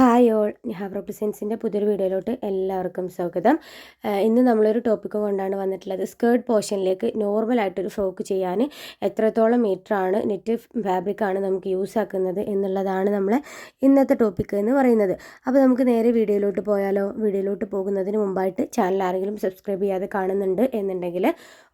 Hi all നിഹാബ് റെപ്രസെൻസിന്റെ പുതിയൊരു വീഡിയോയിലോട്ട് എല്ലാവർക്കും സ്വാഗതം. ഇന്ന് നമ്മളൊരു ടോപ്പിക്ക് കൊണ്ടാണ് വന്നിട്ടുള്ളത് സ്കേർട്ട് പോർഷനിലേക്ക് നോർമലായിട്ടൊരു ഫ്രോക്ക് ചെയ്യാൻ എത്രത്തോളം മീറ്ററാണ് നെറ്റ് ഫാബ്രിക്കാണ് നമുക്ക് യൂസ് ആക്കുന്നത് എന്നുള്ളതാണ് നമ്മളെ ഇന്നത്തെ ടോപ്പിക്ക് എന്ന് പറയുന്നത്. അപ്പോൾ നമുക്ക് നേരെ വീഡിയോയിലോട്ട് പോയാലോ? വീഡിയോയിലോട്ട് പോകുന്നതിന് മുമ്പായിട്ട് ചാനൽ ആരെങ്കിലും സബ്സ്ക്രൈബ് ചെയ്യാതെ കാണുന്നുണ്ട് എന്നുണ്ടെങ്കിൽ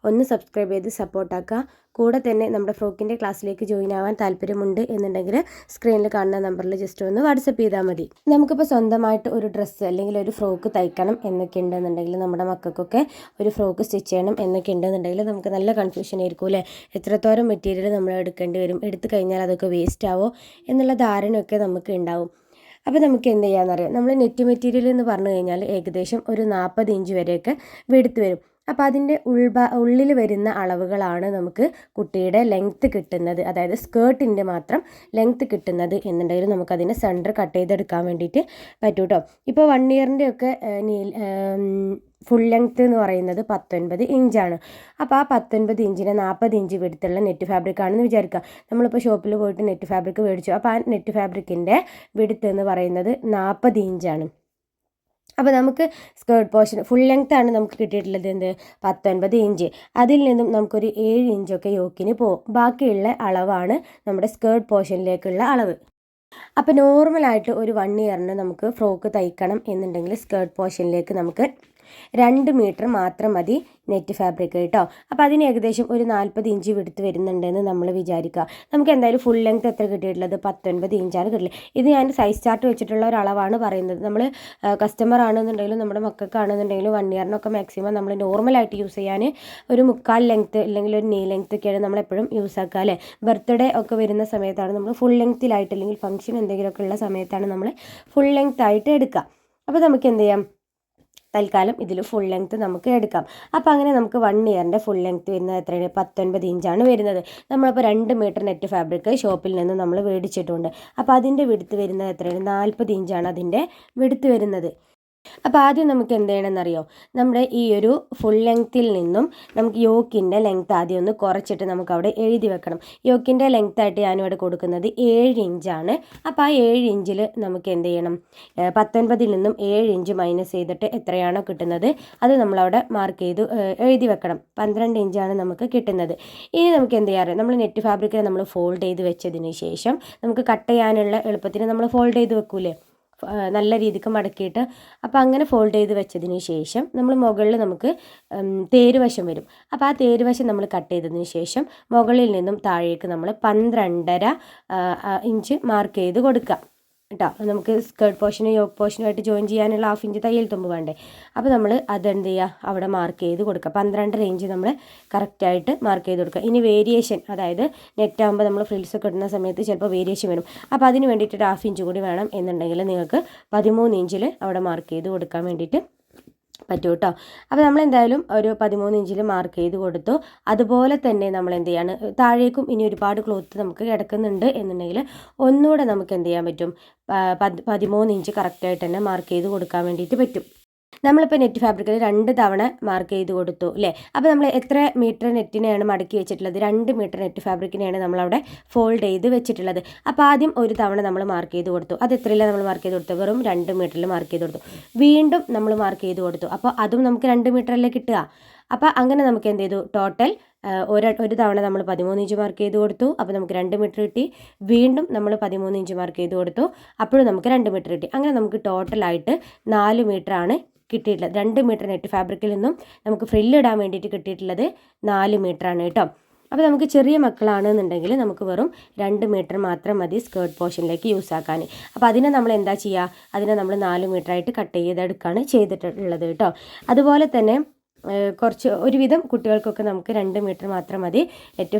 ഒന്ന് സബ്സ്ക്രൈബ് ചെയ്ത് സപ്പോർട്ടാക്കുക കൂടെ തന്നെ നമ്മുടെ ഫ്രോക്കിന്റെ ക്ലാസ്സിലേക്ക് ജോയിൻ ആവാൻ താല്പര്യമുണ്ട് എന്നുണ്ടെങ്കിൽ സ്ക്രീനിൽ കാണുന്ന നമ്പറിൽ ജസ്റ്റ് ഒന്ന് വാട്സപ്പ് ചെയ്താൽ മതി. നമുക്കിപ്പോൾ സ്വന്തമായിട്ട് ഒരു ഡ്രസ്സ് അല്ലെങ്കിൽ ഒരു ഫ്രോക്ക് തയ്ക്കണം എന്നൊക്കെ ഉണ്ടെന്നുണ്ടെങ്കിൽ നമ്മുടെ മക്കൾക്കൊക്കെ ഒരു ഫ്രോക്ക് സ്റ്റിച്ച് ചെയ്യണം എന്നൊക്കെ ഉണ്ടെന്നുണ്ടെങ്കിൽ നമുക്ക് നല്ല കൺഫ്യൂഷൻ ആയിരിക്കും അല്ലേ? എത്രത്തോളം മെറ്റീരിയൽ നമ്മൾ എടുക്കേണ്ടി വരും? എടുത്തു കഴിഞ്ഞാൽ അതൊക്കെ വേസ്റ്റ് ആവോ? എന്നുള്ള ധാരണയൊക്കെ നമുക്ക് ഉണ്ടാവും. അപ്പോൾ നമുക്ക് എന്ത് ചെയ്യാമെന്നറിയാം നമ്മൾ നെറ്റ് മെറ്റീരിയൽ എന്ന് പറഞ്ഞു കഴിഞ്ഞാൽ ഏകദേശം ഒരു നാൽപ്പത് ഇഞ്ച് വരെയൊക്കെ വെടുത്ത് വരും. അപ്പോൾ അതിന്റെ ഉൾഭാ ഉള്ളിൽ വരുന്ന അളവുകളാണ് നമുക്ക് കുട്ടിയുടെ ലെങ്ത്ത് കിട്ടുന്നത്. അതായത് സ്കേർട്ടിന്റെ മാത്രം ലെങ്ത്ത് കിട്ടുന്നത് എന്നുണ്ടെങ്കിൽ നമുക്കതിനെ സെന്റർ കട്ട് ചെയ്തെടുക്കാൻ വേണ്ടിയിട്ട് പറ്റും കേട്ടോ ഇപ്പോൾ വൺ ഇയറിന്റെ ഒക്കെ നീൽ ഫുൾ ലെങ്ത്ത് എന്ന് പറയുന്നത് പത്തൊൻപത് ഇഞ്ചാണ് അപ്പോൾ ആ പത്തൊൻപത് ഇഞ്ചിന് നാൽപ്പത് ഇഞ്ച് വെടുത്തുള്ള നെറ്റ് ഫാബ്രിക് ആണെന്ന് വിചാരിക്കുക. നമ്മളിപ്പോൾ ഷോപ്പിൽ പോയിട്ട് നെറ്റ് ഫാബ്രിക് മേടിച്ചു. അപ്പോൾ ആ നെറ്റ് ഫാബ്രിക്കിന്റെ വെടുത്ത് എന്ന് പറയുന്നത് നാൽപ്പത് ഇഞ്ചാണ് അപ്പോൾ നമുക്ക് സ്കേർട്ട് പോർഷൻ ഫുൾ ലെങ്ത് ആണ് നമുക്ക് കിട്ടിയിട്ടുള്ളത് എന്ത്? പത്തൊൻപത് ഇഞ്ച് അതിൽ നിന്നും നമുക്കൊരു ഏഴ് ഇഞ്ചൊക്കെ യോക്കിന് പോകും ബാക്കിയുള്ള അളവാണ് നമ്മുടെ സ്കേർട്ട് പോർഷനിലേക്കുള്ള അളവ്. അപ്പോൾ നോർമലായിട്ട് ഒരു വൺ ഇയറിന് നമുക്ക് ഫ്രോക്ക് തയ്ക്കണം എന്നുണ്ടെങ്കിൽ സ്കേർട്ട് പോർഷനിലേക്ക് നമുക്ക് രണ്ട് മീറ്റർ മാത്രം മതി നെറ്റ് ഫാബ്രിക് കേട്ടോ. അപ്പോൾ അതിന് ഏകദേശം ഒരു നാൽപ്പത് ഇഞ്ച് വിടുത്ത് വരുന്നുണ്ടെന്ന് നമ്മൾ വിചാരിക്കുക. നമുക്ക് എന്തായാലും ഫുൾ ലെങ്ത് എത്ര കിട്ടിയിട്ടുള്ളത്? പത്തൊൻപത് ഇഞ്ചാണ് കിട്ടില്ല ഇത് ഞാൻ സൈസ് ചാർട്ട് വെച്ചിട്ടുള്ള ഒരു അളവാണ് പറയുന്നത് നമ്മൾ കസ്റ്റമർ ആണെന്നുണ്ടെങ്കിലും നമ്മുടെ മക്കൾക്കാണെന്നുണ്ടെങ്കിലും വൺ ഇയറിനൊക്കെ മാക്സിമം നമ്മൾ നോർമലായിട്ട് യൂസ് ചെയ്യാൻ ഒരു മുക്കാൽ ലെങ്ത്ത് അല്ലെങ്കിൽ ഒരു നീ ലെങ്ത് ഒക്കെയാണ് നമ്മളെപ്പോഴും യൂസ് ആക്കുക അല്ലേ? ബർത്ത്ഡേ ഒക്കെ വരുന്ന സമയത്താണ് നമ്മൾ ഫുൾ ലെങ്ത്തിലായിട്ട് അല്ലെങ്കിൽ ഫംഗ്ഷൻ എന്തെങ്കിലുമൊക്കെ ഉള്ള സമയത്താണ് നമ്മൾ ഫുൾ ലെങ്ത് ആയിട്ട് എടുക്കുക. അപ്പോൾ നമുക്ക് എന്ത് ചെയ്യാം? തൽക്കാലം ഇതിൽ ഫുൾ ലെങ്ത് നമുക്ക് എടുക്കാം. അപ്പോൾ അങ്ങനെ നമുക്ക് വൺ ഇയറിന്റെ ഫുൾ ലെങ്ത് വരുന്നത് എത്രയാണ്? പത്തൊൻപത് ഇഞ്ചാണ് വരുന്നത്. നമ്മളിപ്പോൾ രണ്ട് മീറ്റർ നെറ്റ് ഫാബ്രിക് ഷോപ്പിൽ നിന്ന് നമ്മൾ മേടിച്ചിട്ടുണ്ട്. അപ്പോൾ അതിന്റെ വിടുത്ത് വരുന്നത് എത്രയാണ്? നാൽപ്പത് ഇഞ്ചാണ് അതിന്റെ വിടുത്ത് വരുന്നത്. അപ്പോൾ ആദ്യം നമുക്ക് എന്ത് ചെയ്യണമെന്നറിയോ നമ്മുടെ ഈ ഒരു ഫുൾ ലെങ്ത്തിൽ നിന്നും നമുക്ക് യോക്കിന്റെ ലെങ്ത് ആദ്യം ഒന്ന് കുറച്ചിട്ട് നമുക്ക് അവിടെ എഴുതി വെക്കണം. യോക്കിന്റെ ലെങ്ത്തായിട്ട് ഞാനിവിടെ കൊടുക്കുന്നത് ഏഴ് ഇഞ്ചാണ് അപ്പോൾ ആ ഏഴ് ഇഞ്ചിൽ നമുക്ക് എന്ത് ചെയ്യണം പത്തൊൻപതിൽ നിന്നും ഏഴ് ഇഞ്ച് മൈനസ് ചെയ്തിട്ട് എത്രയാണോ കിട്ടുന്നത് അത് നമ്മളവിടെ മാർക്ക് ചെയ്ത് എഴുതി വെക്കണം. പന്ത്രണ്ട് ഇഞ്ചാണ് നമുക്ക് കിട്ടുന്നത്. ഇനി നമുക്ക് എന്ത് ചെയ്യാറ് നമ്മൾ നെറ്റ് ഫാബ്രിക്കിനെ നമ്മൾ ഫോൾഡ് ചെയ്ത് വെച്ചതിന് ശേഷം നമുക്ക് കട്ട് ചെയ്യാനുള്ള എളുപ്പത്തിന് നമ്മൾ ഫോൾഡ് ചെയ്ത് വെക്കൂലേ? നല്ല രീതിക്ക് മടക്കിയിട്ട് അപ്പോൾ അങ്ങനെ ഫോൾഡ് ചെയ്ത് വെച്ചതിന് ശേഷം നമ്മൾ മുകളിൽ നമുക്ക് തേരുവശം വരും. അപ്പോൾ ആ തേരുവശം നമ്മൾ കട്ട് ചെയ്തതിന് ശേഷം മുകളിൽ നിന്നും താഴേക്ക് നമ്മൾ പന്ത്രണ്ടര ഇഞ്ച് മാർക്ക് ചെയ്ത് കൊടുക്കുക. കേട്ടോ നമുക്ക് സ്കേർട്ട് പോർഷനും യോക്ക് പോർഷനുമായിട്ട് ജോയിൻ ചെയ്യാനുള്ള ഹാഫ് ഇഞ്ച് തയ്യൽ തുമ്പ് വേണ്ടേ. അപ്പോൾ നമ്മൾ അതെന്ത് ചെയ്യുക അവിടെ മാർക്ക് ചെയ്ത് കൊടുക്കുക പന്ത്രണ്ട് റേഞ്ച് നമ്മൾ കറക്റ്റായിട്ട് മാർക്ക് ചെയ്ത് കൊടുക്കുക ഇനി വേരിയേഷൻ അതായത് നെറ്റ് ആകുമ്പോൾ നമ്മൾ ഫ്രിൽസ് ഒക്കെ ഇടുന്ന സമയത്ത് ചിലപ്പോൾ വേരിയേഷൻ വരും. അപ്പോൾ അതിന് വേണ്ടിയിട്ട് ഒരു ഹാഫ് ഇഞ്ച് കൂടി വേണം എന്നുണ്ടെങ്കിൽ നിങ്ങൾക്ക് പതിമൂന്ന് ഇഞ്ചിൽ അവിടെ മാർക്ക് ചെയ്ത് കൊടുക്കാൻ വേണ്ടിയിട്ട് പറ്റും കേട്ടോ അപ്പോൾ നമ്മൾ എന്തായാലും ഒരു പതിമൂന്ന് ഇഞ്ചിൽ മാർക്ക് ചെയ്ത് കൊടുത്തു. അതുപോലെ തന്നെ നമ്മൾ എന്ത് ചെയ്യാണ് താഴേക്കും ഇനി ഒരുപാട് ക്ലോത്ത് നമുക്ക് കിടക്കുന്നുണ്ട് എന്നുണ്ടെങ്കിൽ ഒന്നുകൂടെ നമുക്ക് എന്ത് ചെയ്യാൻ പറ്റും പതിമൂന്ന് ഇഞ്ച് കറക്റ്റായിട്ട് തന്നെ മാർക്ക് ചെയ്ത് കൊടുക്കാൻ വേണ്ടിയിട്ട് പറ്റും. നമ്മളിപ്പോൾ നെറ്റ് ഫാബ്രിക്കിൽ രണ്ട് തവണ മാർക്ക് ചെയ്ത് കൊടുത്തു അല്ലേ അപ്പോൾ നമ്മൾ എത്ര മീറ്റർ നെറ്റിനെയാണ് മടക്കി വെച്ചിട്ടുള്ളത്? രണ്ട് മീറ്റർ നെറ്റ് ഫാബ്രിക്കിനെയാണ് നമ്മളവിടെ ഫോൾഡ് ചെയ്ത് വെച്ചിട്ടുള്ളത്. അപ്പോൾ ആദ്യം ഒരു തവണ നമ്മൾ മാർക്ക് ചെയ്ത് കൊടുത്തു. അത് എത്രയില്ല നമ്മൾ മാർക്ക് ചെയ്ത് കൊടുത്തു വെറും രണ്ട് മീറ്ററിൽ മാർക്ക് ചെയ്ത് കൊടുത്തു. വീണ്ടും നമ്മൾ മാർക്ക് ചെയ്ത് കൊടുത്തു. അപ്പോൾ അതും നമുക്ക് രണ്ട് മീറ്ററല്ലേ കിട്ടുക? അപ്പോൾ അങ്ങനെ നമുക്ക് എന്ത് ചെയ്തു? ടോട്ടൽ ഒരു ഒരു തവണ നമ്മൾ പതിമൂന്ന് ഇഞ്ച് മാർക്ക് ചെയ്ത് കൊടുത്തു. അപ്പോൾ നമുക്ക് രണ്ട് മീറ്റർ കിട്ടി. വീണ്ടും നമ്മൾ പതിമൂന്ന് ഇഞ്ച് മാർക്ക് ചെയ്ത് കൊടുത്തു. അപ്പോഴും നമുക്ക് രണ്ട് മീറ്റർ കിട്ടി. അങ്ങനെ നമുക്ക് ടോട്ടലായിട്ട് നാല് മീറ്ററാണ് കിട്ടിയിട്ടുള്ളത് രണ്ട് മീറ്റർ നെറ്റ് ഫാബ്രിക്കിൽ നിന്നും നമുക്ക് ഫ്രില്ലിടാൻ വേണ്ടിയിട്ട് കിട്ടിയിട്ടുള്ളത് നാല് ആണ് കേട്ടോ. അപ്പോൾ നമുക്ക് ചെറിയ മക്കളാണെന്നുണ്ടെങ്കിൽ നമുക്ക് വെറും രണ്ട് മീറ്റർ മാത്രം മതി സ്കേർട്ട് പോർഷനിലേക്ക് യൂസ് ആക്കാൻ. അപ്പോൾ അതിനെ നമ്മൾ എന്താ ചെയ്യുക അതിനെ നമ്മൾ നാല് മീറ്ററായിട്ട് കട്ട് ചെയ്തെടുക്കുകയാണ് ചെയ്തിട്ടുള്ളത് കേട്ടോ. അതുപോലെ തന്നെ കുറച്ച് ഒരുവിധം കുട്ടികൾക്കൊക്കെ നമുക്ക് രണ്ട് മീറ്റർ മാത്രം മതി നെറ്റ്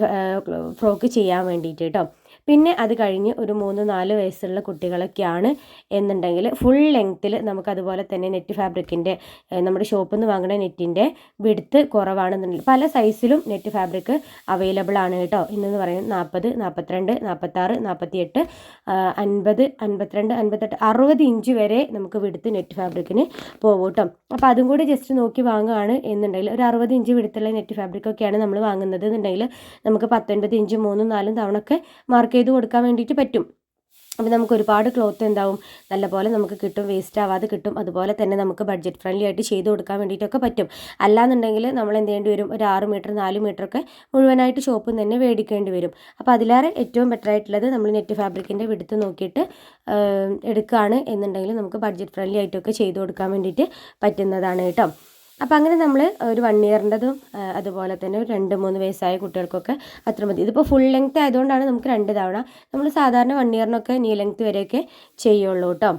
ഫ്രോക്ക് ചെയ്യാൻ വേണ്ടിയിട്ട് കേട്ടോ. പിന്നെ അത് കഴിഞ്ഞ് ഒരു മൂന്ന് നാല് വയസ്സുള്ള കുട്ടികളൊക്കെയാണ് എന്നുണ്ടെങ്കിൽ ഫുൾ ലെങ്ത്തിൽ നമുക്ക് അതുപോലെ തന്നെ നെറ്റ് ഫാബ്രിക്കിന്റെ നമ്മുടെ ഷോപ്പിൽ നിന്ന് വാങ്ങുന്ന നെറ്റിന്റെ വിടുത്ത് കുറവാണെന്നുണ്ടെങ്കിൽ പല സൈസിലും നെറ്റ് ഫാബ്രിക് അവൈലബിൾ ആണ് കേട്ടോ. ഇന്നെന്ന് പറയുന്നത് നാൽപ്പത് നാൽപ്പത്തിരണ്ട് നാൽപ്പത്താറ് നാൽപ്പത്തിയെട്ട് അൻപത് അൻപത്തിരണ്ട് അൻപത്തെട്ട് അറുപത് ഇഞ്ച് വരെ നമുക്ക് വിടുത്ത് നെറ്റ് ഫാബ്രിക്കിന് പോകും കേട്ടോ. അപ്പോൾ അതും കൂടി ജസ്റ്റ് നോക്കി വാങ്ങുകയാണ് എന്നുണ്ടെങ്കിൽ ഒരു അറുപത് ഇഞ്ച് വിടുത്തുള്ള നെറ്റ് ഫാബ്രിക്കൊക്കെയാണ് നമ്മൾ വാങ്ങുന്നത് എന്നുണ്ടെങ്കിൽ നമുക്ക് പത്തൊൻപത് ഇഞ്ച് മൂന്നും നാലും തവണ ഒക്കെ മാർക്ക് ചെയ്ത് കൊടുക്കാൻ വേണ്ടിയിട്ട് പറ്റും. അപ്പോൾ നമുക്ക് ഒരുപാട് ക്ലോത്ത് എന്താവും? നല്ലപോലെ നമുക്ക് കിട്ടും വേസ്റ്റ് ആവാതെ കിട്ടും. അതുപോലെ തന്നെ നമുക്ക് ബഡ്ജറ്റ് ഫ്രണ്ട്ലി ആയിട്ട് ചെയ്ത് കൊടുക്കാൻ വേണ്ടിയിട്ടൊക്കെ പറ്റും. അല്ലാന്നുണ്ടെങ്കിൽ നമ്മൾ എന്ത് ചെയ്യേണ്ടി വരും? ഒരു ആറ് മീറ്റർ നാല് മീറ്റർ ഒക്കെ മുഴുവനായിട്ട് ഷോപ്പിൽ നിന്ന് തന്നെ മേടിക്കേണ്ടി വരും. അപ്പോൾ അതിലേറെ ഏറ്റവും ബെറ്റർ ആയിട്ടുള്ളത് നമ്മൾ നെറ്റ് ഫാബ്രിക്കിന്റെ വിടുത്ത് നോക്കിയിട്ട് എടുക്കുകയാണ് എന്നുണ്ടെങ്കിൽ നമുക്ക് ബഡ്ജറ്റ് ഫ്രണ്ട്ലി ആയിട്ടൊക്കെ ചെയ്ത് കൊടുക്കാൻ വേണ്ടിയിട്ട് പറ്റുന്നതാണ് കേട്ടോ. അപ്പോൾ അങ്ങനെ നമ്മൾ ഒരു വൺ ഇയറിന്റെതും അതുപോലെ തന്നെ ഒരു രണ്ട് മൂന്ന് വയസ്സായ കുട്ടികൾക്കൊക്കെ അത്ര മതി. ഇതിപ്പോൾ ഫുൾ ലെങ്ത് ആയതുകൊണ്ടാണ് നമുക്ക് രണ്ട് തവണ നമ്മൾ സാധാരണ വൺ ഇയറിനൊക്കെ നീ ലെങ്ത് വരെയൊക്കെ ചെയ്യുള്ളൂ കേട്ടോ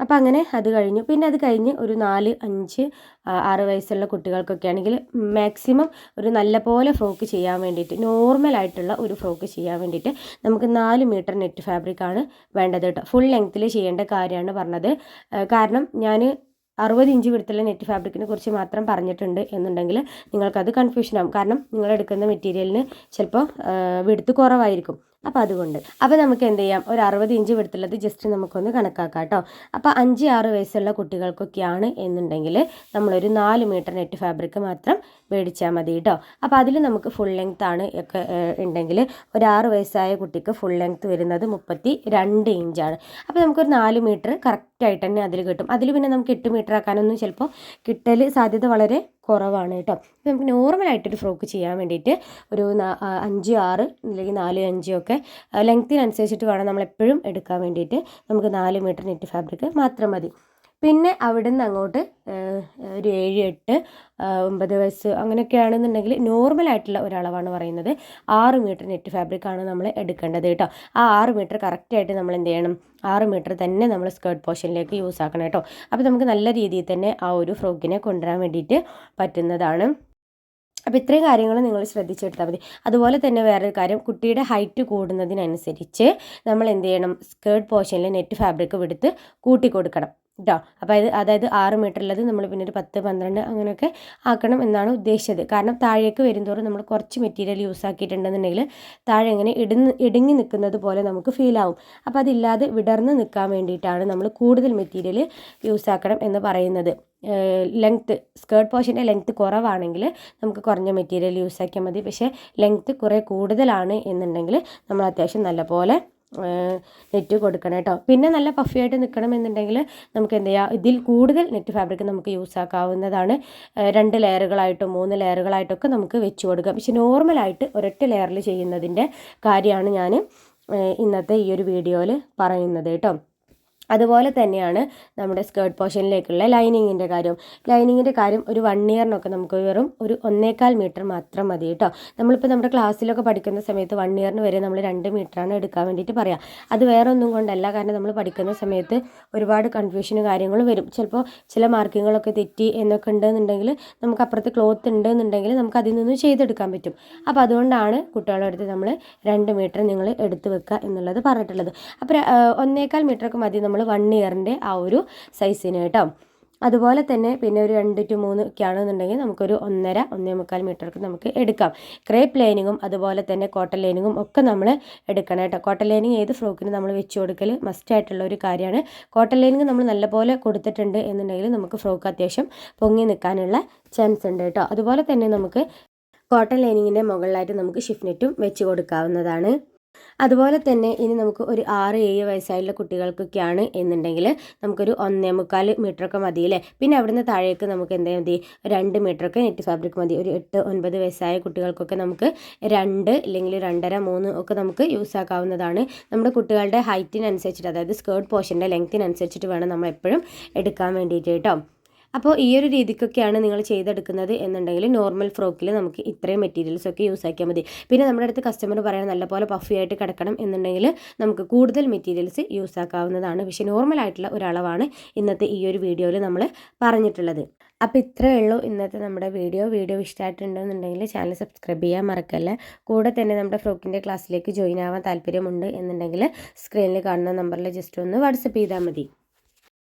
അപ്പോൾ അങ്ങനെ അത് കഴിഞ്ഞു. പിന്നെ അത് കഴിഞ്ഞ് ഒരു നാല് അഞ്ച് ആറ് വയസ്സുള്ള കുട്ടികൾക്കൊക്കെ ആണെങ്കിൽ മാക്സിമം ഒരു നല്ല പോലെ ഫ്രോക്ക് ചെയ്യാൻ വേണ്ടിയിട്ട് നോർമൽ ആയിട്ടുള്ള ഒരു ഫ്രോക്ക് ചെയ്യാൻ വേണ്ടിയിട്ട് നമുക്ക് നാല് മീറ്റർ നെറ്റ് ഫാബ്രിക്കാണ് വേണ്ടത് കേട്ടോ ഫുൾ ലെങ്ത്തിൽ ചെയ്യേണ്ട കാര്യമാണ് പറഞ്ഞത്. കാരണം ഞാൻ അറുപത് ഇഞ്ച് വിടുത്തുള്ള നെറ്റ് ഫാബ്രിക്കിനെ കുറിച്ച് മാത്രം പറഞ്ഞിട്ടുണ്ട് എന്നുണ്ടെങ്കിൽ നിങ്ങൾക്കത് കൺഫ്യൂഷൻ ആവും. കാരണം നിങ്ങൾ എടുക്കുന്ന മെറ്റീരിയലിന് ചിലപ്പോൾ വിടുത്ത് കുറവായിരിക്കും. അപ്പോൾ അതുകൊണ്ട്. അപ്പോൾ നമുക്ക് എന്ത് ചെയ്യാം? ഒരു അറുപത് ഇഞ്ച് വിടുത്തുള്ളത് ജസ്റ്റ് നമുക്കൊന്ന് കണക്കാക്കാം കേട്ടോ. അപ്പോൾ അഞ്ച് ആറ് വയസ്സുള്ള കുട്ടികൾക്കൊക്കെയാണ് എന്നുണ്ടെങ്കിൽ നമ്മളൊരു നാല് മീറ്റർ നെറ്റ് ഫാബ്രിക് മാത്രം മേടിച്ചാൽ മതി കേട്ടോ. അപ്പോൾ അതിൽ നമുക്ക് ഫുൾ ലെങ്ത് ആണ് ഒക്കെ ഉണ്ടെങ്കിൽ ഒരു ആറ് വയസ്സായ കുട്ടിക്ക് ഫുൾ ലെങ്ത് വരുന്നത് മുപ്പത്തി രണ്ട് ഇഞ്ചാണ്. അപ്പോൾ നമുക്കൊരു നാല് മീറ്റർ കറക്റ്റായിട്ട് തന്നെ അതിൽ കിട്ടും. അതിൽ പിന്നെ നമുക്ക് എട്ട് മീറ്റർ ആക്കാനൊന്നും ചിലപ്പോൾ കിട്ടൽ സാധ്യത വളരെ കുറവാണ് കേട്ടോ. നമുക്ക് നോർമലായിട്ടൊരു ഫ്രോക്ക് ചെയ്യാൻ വേണ്ടിയിട്ട് ഒരു അഞ്ച് ആറ് അല്ലെങ്കിൽ നാല് അഞ്ച് ഒക്കെ ലെങ്ത്തിനനുസരിച്ചിട്ട് വേണം നമ്മളെപ്പോഴും എടുക്കാൻ വേണ്ടിയിട്ട്. നമുക്ക് നാല് മീറ്റർ നെറ്റ് ഫാബ്രിക് മാത്രം മതി. പിന്നെ അവിടെ നിന്ന് അങ്ങോട്ട് ഒരു ഏഴ് എട്ട് ഒമ്പത് വയസ്സ് അങ്ങനെയൊക്കെയാണെന്നുണ്ടെങ്കിൽ നോർമൽ ആയിട്ടുള്ള ഒരളവാണ് പറയുന്നത്. ആറ് മീറ്റർ നെറ്റ് ഫാബ്രിക് ആണ് നമ്മൾ എടുക്കേണ്ടത് കേട്ടോ. ആ ആറ് മീറ്റർ കറക്റ്റായിട്ട് നമ്മൾ എന്ത് ചെയ്യണം? ആറ് മീറ്റർ തന്നെ നമ്മൾ സ്കേർട്ട് പോർഷനിലേക്ക് യൂസ് ആക്കണം കേട്ടോ. അപ്പോൾ നമുക്ക് നല്ല രീതിയിൽ തന്നെ ആ ഒരു ഫ്രോക്കിനെ കൊണ്ടുവരാൻ വേണ്ടിയിട്ട് പറ്റുന്നതാണ്. അപ്പോൾ ഇത്രയും കാര്യങ്ങൾ നിങ്ങൾ ശ്രദ്ധിച്ചെടുത്താൽ മതി. അതുപോലെ തന്നെ വേറൊരു കാര്യം കുട്ടിയുടെ ഹൈറ്റ് കൂടുന്നതിനനുസരിച്ച് നമ്മൾ എന്ത് ചെയ്യണം? സ്കേർട്ട് പോർഷനിൽ നെറ്റ് ഫാബ്രിക് എടുത്ത് കൂട്ടി കൊടുക്കണം. കേട്ടോ അപ്പോൾ അത് അതായത് ആറ് മീറ്റർ ഉള്ളത് നമ്മൾ പിന്നെ ഒരു പത്ത് പന്ത്രണ്ട് അങ്ങനെയൊക്കെ ആക്കണം എന്നാണ് ഉദ്ദേശിച്ചത്. കാരണം താഴേക്ക് വരുന്നതോറും നമ്മൾ കുറച്ച് മെറ്റീരിയൽ യൂസ് ആക്കിയിട്ടുണ്ടെന്നുണ്ടെങ്കിൽ താഴെ ഇങ്ങനെ ഇടുന്ന് ഇടുങ്ങി നിൽക്കുന്നത് പോലെ നമുക്ക് ഫീൽ ആവും. അപ്പോൾ അതില്ലാതെ വിടർന്ന് നിൽക്കാൻ വേണ്ടിയിട്ടാണ് നമ്മൾ കൂടുതൽ മെറ്റീരിയൽ യൂസ് ആക്കണം എന്ന് പറയുന്നത്. ലെങ്ത്ത് സ്കേർട്ട് പോർഷന്റെ ലെങ്ത്ത് കുറവാണെങ്കിൽ നമുക്ക് കുറഞ്ഞ മെറ്റീരിയൽ യൂസ് ആക്കിയാൽ മതി. പക്ഷേ ലെങ്ത്ത് കുറേ കൂടുതലാണ് എന്നുണ്ടെങ്കിൽ നമ്മൾ അത്യാവശ്യം നല്ലപോലെ നെറ്റ് കൊടുക്കണം കേട്ടോ. പിന്നെ നല്ല പഫി ആയിട്ട് നിൽക്കണം എന്നുണ്ടെങ്കിൽ നമുക്ക് എന്ത് ചെയ്യാം ഇതിൽ കൂടുതൽ നെറ്റ് ഫാബ്രിക് നമുക്ക് യൂസ് ആക്കാവുന്നതാണ്. രണ്ട് ലെയറുകളായിട്ടും മൂന്ന് ലെയറുകളായിട്ടൊക്കെ നമുക്ക് വെച്ച് കൊടുക്കാം. പക്ഷെ നോർമലായിട്ട് ഒരൊറ്റ ലെയറിൽ ചെയ്യുന്നതിന്റെ കാര്യമാണ് ഞാൻ ഇന്നത്തെ ഈ ഒരു വീഡിയോയിൽ പറയുന്നത് കേട്ടോ. അതുപോലെ തന്നെയാണ് നമ്മുടെ സ്കേർട്ട് പോർഷനിലേക്കുള്ള ലൈനിങ്ങിന്റെ കാര്യം. ലൈനിങ്ങിന്റെ കാര്യം ഒരു വൺ ഇയറിനൊക്കെ നമുക്ക് വെറും ഒരു ഒന്നേകാൽ മീറ്റർ മാത്രം മതി കേട്ടോ. നമ്മളിപ്പോൾ നമ്മുടെ ക്ലാസ്സിലൊക്കെ പഠിക്കുന്ന സമയത്ത് വൺ ഇയറിന് വരെ നമ്മൾ രണ്ട് മീറ്ററാണ് എടുക്കാൻ വേണ്ടിയിട്ട് പറയാം. അത് വേറെ ഒന്നും കൊണ്ടല്ല കാരണം നമ്മൾ പഠിക്കുന്ന സമയത്ത് ഒരുപാട് കൺഫ്യൂഷനും കാര്യങ്ങളും വരും. ചിലപ്പോൾ ചില മാർക്കിങ്ങുകളൊക്കെ തെറ്റി എന്നൊക്കെ ഉണ്ടെന്നുണ്ടെങ്കിൽ നമുക്ക് അപ്പുറത്ത് ക്ലോത്ത് ഉണ്ടെന്നുണ്ടെങ്കിൽ നമുക്ക് അതിൽ നിന്ന് ചെയ്തെടുക്കാൻ പറ്റും. അപ്പോൾ അതുകൊണ്ടാണ് കുട്ടികളുടെ അടുത്ത് നമ്മൾ രണ്ട് മീറ്റർ നിങ്ങൾ എടുത്ത് വെക്കുക എന്നുള്ളത് പറഞ്ഞിട്ടുള്ളത്. അപ്പോൾ ഒന്നേക്കാൽ മീറ്ററൊക്കെ മതി നമ്മൾ വൺ ഇയറിന്റെ ആ ഒരു സൈസിന് കേട്ടോ. അതുപോലെ തന്നെ പിന്നെ ഒരു രണ്ട് ടു മൂന്ന് ഒക്കെ ആണെന്നുണ്ടെങ്കിൽ നമുക്കൊരു ഒന്നര ഒന്നേ മുക്കാൽ മീറ്റർക്ക് നമുക്ക് എടുക്കാം. ക്രേപ്പ് ലൈനിങ്ങും അതുപോലെ തന്നെ കോട്ടൺ ലൈനിങ്ങും ഒക്കെ നമ്മൾ എടുക്കണം കേട്ടോ. കോട്ടൺ ലൈനിങ് ഏത് ഫ്രോക്കിന് നമ്മൾ വെച്ച് കൊടുക്കൽ മസ്റ്റ് ആയിട്ടുള്ള ഒരു കാര്യമാണ്. കോട്ടൺ ലൈനിങ് നമ്മൾ നല്ലപോലെ കൊടുത്തിട്ടുണ്ട് എന്നുണ്ടെങ്കിൽ നമുക്ക് ഫ്രോക്ക് അത്യാവശ്യം പൊങ്ങി നിൽക്കാനുള്ള ചാൻസ് ഉണ്ട് കേട്ടോ. അതുപോലെ തന്നെ നമുക്ക് കോട്ടൺ ലൈനിങ്ങിന്റെ മുകളിലായിട്ട് നമുക്ക് ഷിഫ്നെറ്റും വെച്ച് കൊടുക്കാവുന്നതാണ്. അതുപോലെ തന്നെ ഇനി നമുക്ക് ഒരു ആറ് ഏഴ് വയസ്സായുള്ള കുട്ടികൾക്കൊക്കെയാണ് എന്നുണ്ടെങ്കിൽ നമുക്കൊരു ഒന്നേ മുക്കാൽ മീറ്ററൊക്കെ മതി അല്ലേ? പിന്നെ അവിടുന്ന് താഴേക്ക് നമുക്ക് എന്താ മതി? രണ്ട് മീറ്ററൊക്കെ നെറ്റ് ഫാബ്രിക് മതി. ഒരു എട്ട് ഒൻപത് വയസ്സായ കുട്ടികൾക്കൊക്കെ നമുക്ക് രണ്ട് അല്ലെങ്കിൽ രണ്ടര മൂന്ന് ഒക്കെ നമുക്ക് യൂസ് ആക്കാവുന്നതാണ്. നമ്മുടെ കുട്ടികളുടെ ഹൈറ്റിനനുസരിച്ചിട്ട് അതായത് സ്കേർട്ട് പോർഷന്റെ ലെങ്ത്തിനനുസരിച്ചിട്ട് വേണം നമ്മൾ എപ്പോഴും എടുക്കാൻ വേണ്ടിയിട്ട് കേട്ടോ. അപ്പോൾ ഈ ഒരു രീതിക്കൊക്കെയാണ് നിങ്ങൾ ചെയ്തെടുക്കുന്നത് എന്നുണ്ടെങ്കിൽ നോർമൽ ഫ്രോക്കിൽ നമുക്ക് ഇത്രയും മെറ്റീരിയൽസ് ഒക്കെ യൂസ് ആക്കിയാൽ മതി. പിന്നെ നമ്മുടെ അടുത്ത് കസ്റ്റമർ പറയാൻ നല്ലപോലെ പഫി ആയിട്ട് കിടക്കണം എന്നുണ്ടെങ്കിൽ നമുക്ക് കൂടുതൽ മെറ്റീരിയൽസ് യൂസ് ആക്കാവുന്നതാണ്. പക്ഷേ നോർമൽ ആയിട്ടുള്ള ഒരളവാണ് ഇന്നത്തെ ഈ ഒരു വീഡിയോയിൽ നമ്മൾ പറഞ്ഞിട്ടുള്ളത്. അപ്പോൾ ഇത്രയേ ഉള്ളൂ ഇന്നത്തെ നമ്മുടെ വീഡിയോ വീഡിയോ ഇഷ്ടമായിട്ടുണ്ടെന്നുണ്ടെങ്കിൽ ചാനൽ സബ്സ്ക്രൈബ് ചെയ്യാൻ മറക്കല്ല. കൂടെ തന്നെ നമ്മുടെ ഫ്രോക്കിന്റെ ക്ലാസ്സിലേക്ക് ജോയിൻ ആവാൻ താല്പര്യമുണ്ട് എന്നുണ്ടെങ്കിൽ സ്ക്രീനിൽ കാണുന്ന നമ്പറിൽ ജസ്റ്റ് ഒന്ന് വാട്സപ്പ് ചെയ്താൽ മതി.